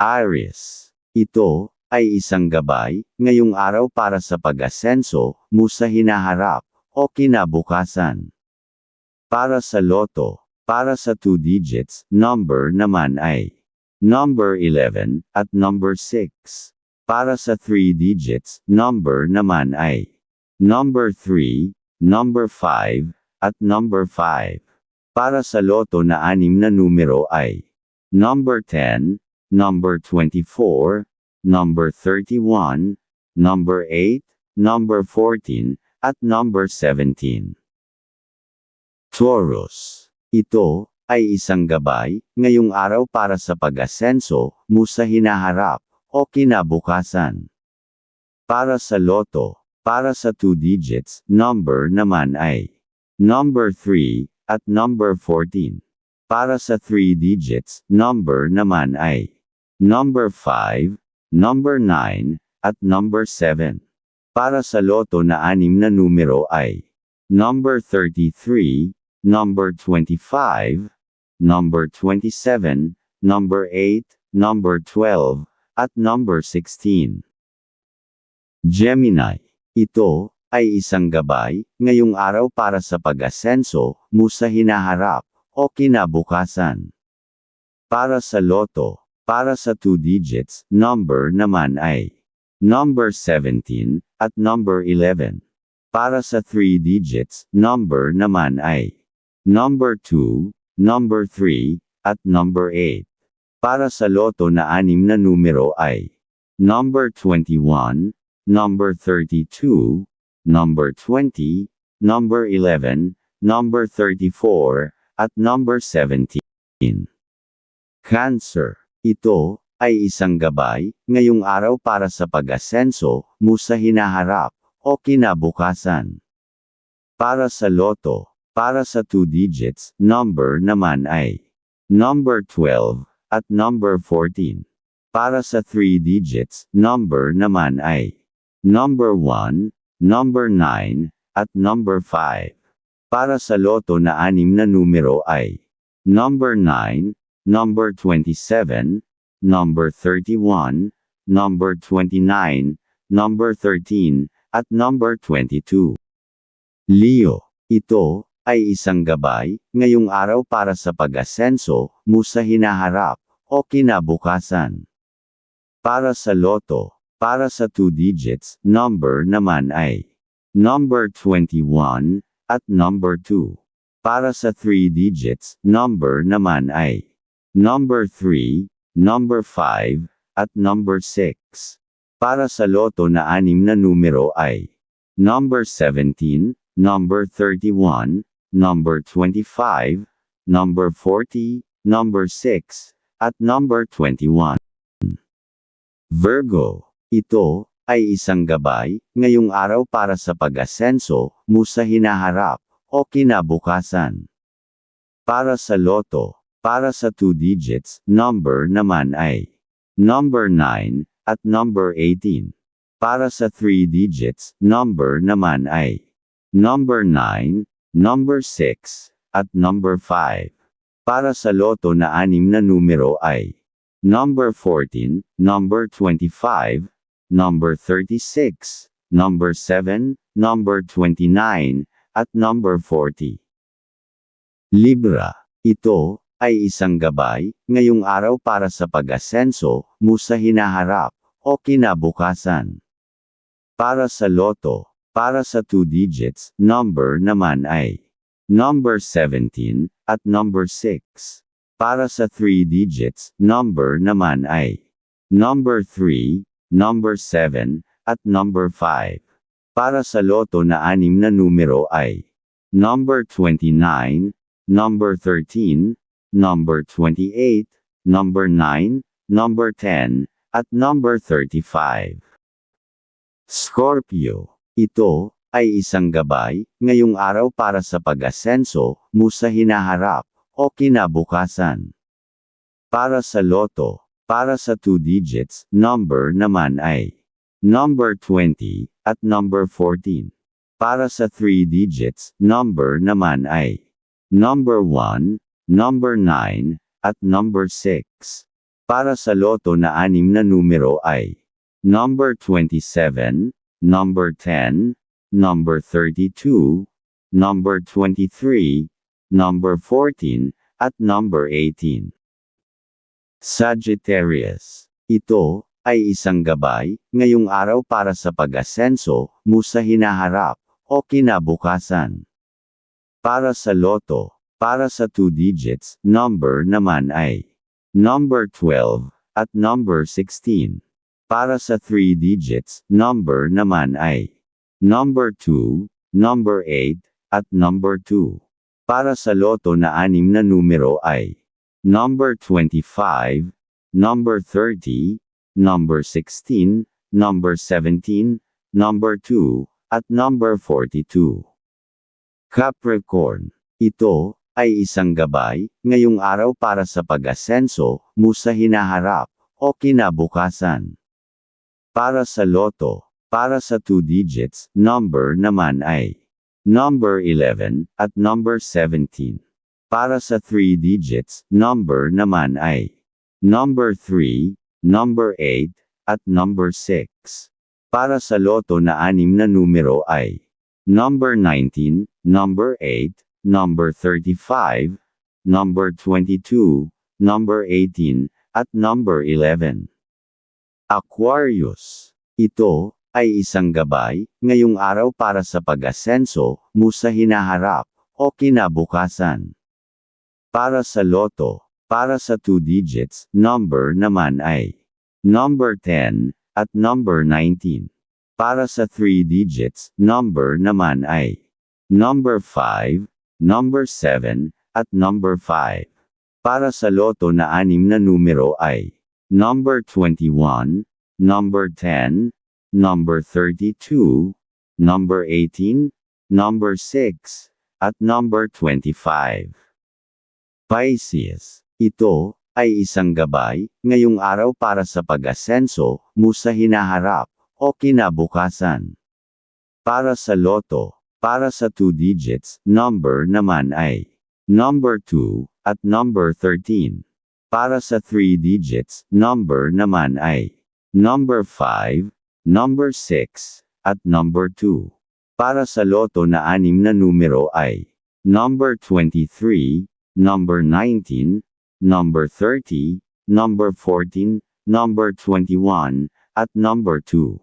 Aries. Ito, ay isang gabay, ngayong araw para sa pag-asenso, mo sa hinaharap, o kinabukasan. Para sa loto, para sa 2 digits, number naman ay number 11, at number 6. Para sa 3 digits, number naman ay number 3, number 5, at number 5. Para sa loto na anim na numero ay number 10, number 24, number 31, number 8, number 14, at number 17. Taurus. Ito, ay isang gabay, ngayong araw para sa pag-asenso, mo sa hinaharap, o kinabukasan. Para sa loto, para sa 2 digits, number naman ay number 3, at number 14. Para sa 3 digits, number naman ay number 5, number 9, at number 7. Para sa loto na anim na numero ay number 33, number 25, number 27, number 8, number 12, at number 16. Gemini. Ito, ay isang gabay, ngayong araw para sa pag-asenso, mo sa hinaharap, o kinabukasan. Para sa loto, para sa 2 digits, number naman ay number 17, at number 11. Para sa 3 digits, number naman ay number 2, number 3, at number 8. Para sa loto na anim na numero ay number 21, number 32, number 20, number 11, number 34, at number 17. Cancer. Ito, ay isang gabay, ngayong araw para sa pag-asenso, mo sa hinaharap, o kinabukasan. Para sa loto, para sa 2 digits, number naman ay number 12, at number 14. Para sa 3 digits, number naman ay number 1, number 9, at number 5. Para sa loto na anim na numero ay number 9, number 27, number 31, number 29, number 13, at number 22. Leo, ito, ay isang gabay, ngayong araw para sa pag-asenso, mo sa hinaharap, o kinabukasan. Para sa loto, para sa 2 digits, number naman ay number 21, at number 2. Para sa 3 digits, number naman ay number 3, number 5, at number 6. Para sa loto na anim na numero ay number 17, number 31, number 25, number 40, number 6, at number 21. Virgo, ito, ay isang gabay, ngayong araw para sa pag-asenso, mo sa hinaharap, o kinabukasan. Para sa loto, para sa 2 digits, number naman ay number 9, at number 18. Para sa 3 digits, number naman ay number 9, number 6, at number 5. Para sa loto na anim na numero ay number 14, number 25, number 36, number 7, number 29, at number 40. Libra. Ito, ay isang gabay, ngayong araw para sa pag-asenso, mo sa hinaharap, o kinabukasan. Para sa loto, para sa 2 digits, number naman ay number 17, at number 6. Para sa 3 digits, number naman ay number 3, number 7, at number 5. Para sa loto na anim na numero ay number 29, number 13, number 28, number 9, number 10, at number 35. Scorpio. Ito, ay isang gabay, ngayong araw para sa pag-asenso, mo sa hinaharap, o kinabukasan. Para sa loto, para sa 2 digits, number naman ay number 20, at number 14. Para sa 3 digits, number naman ay number 1, number 9, at number 6. Para sa loto na anim na numero ay number 27, number 10, number 32, number 23, number 14, at number 18. Sagittarius. Ito ay isang gabay ngayong araw para sa pag-asenso mo sa hinaharap o kinabukasan. Para sa loto, para sa 2 digits, number naman ay number 12 at number 16. Para sa 3 digits, number naman ay number 2, number 8, at number 2. Para sa loto na anim na numero ay number 25, number 30, number 16, number 17, number 2, at number 42. Capricorn. Ito, ay isang gabay, ngayong araw para sa pag-asenso, mo sa hinaharap, o kinabukasan. Para sa loto, para sa 2 digits, number naman ay number 11, at number 17. Para sa 3 digits, number naman ay number 3, number 8, at number 6. Para sa loto na anim na numero ay number 19, number 8, number 35, number 22, number 18, at number 11. Aquarius. Ito, ay isang gabay, ngayong araw para sa pag-asenso, mo sa hinaharap, o kinabukasan. Para sa loto, para sa 2 digits, number naman ay number 10, at number 19. Para sa 3 digits, number naman ay number 5, number 7, at number 5. Para sa loto na anim na numero ay number 21, number 10, number 32, number 18, number 6, at number 25. Pisces. Ito, ay isang gabay, ngayong araw para sa pag-asenso, mo sa hinaharap, o kinabukasan. Para sa loto, para sa 2 digits, number naman ay number 2 at number 13. Para sa 3 digits, number naman ay number 5, number 6, at number 2. Para sa loto na anim na numero ay number 23, number 19, number 30, number 14, number 21, at number 2.